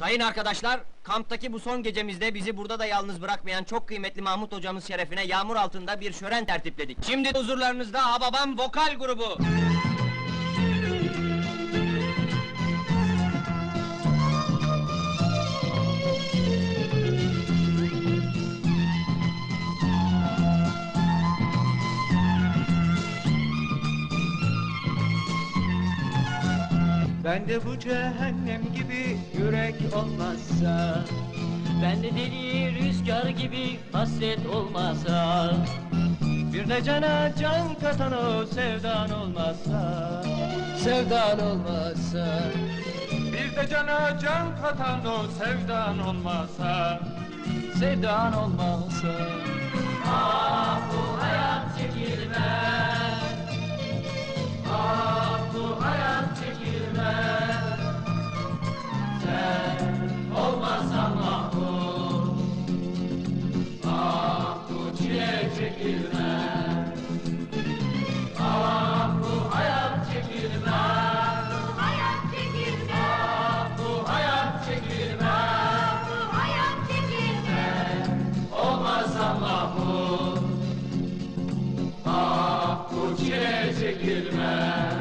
Sayın arkadaşlar, kamptaki bu son gecemizde bizi burada da yalnız bırakmayan çok kıymetli Mahmut hocamız şerefine yağmur altında bir şören tertipledik. Şimdi huzurlarınızda Hababam Vokal Grubu. Ben de bu cehennem gibi yürek olmazsa Ben de deli rüzgar gibi hasret olmasa Bir de cana can katan o sevdan olmazsa Sevdan olmasa Bir de cana can katan o sevdan olmazsa Sevdan olmasa hayat çekilmez. Bu hayat çekilmez. Bu hayat çekilmez. Ah bu çile çekilmez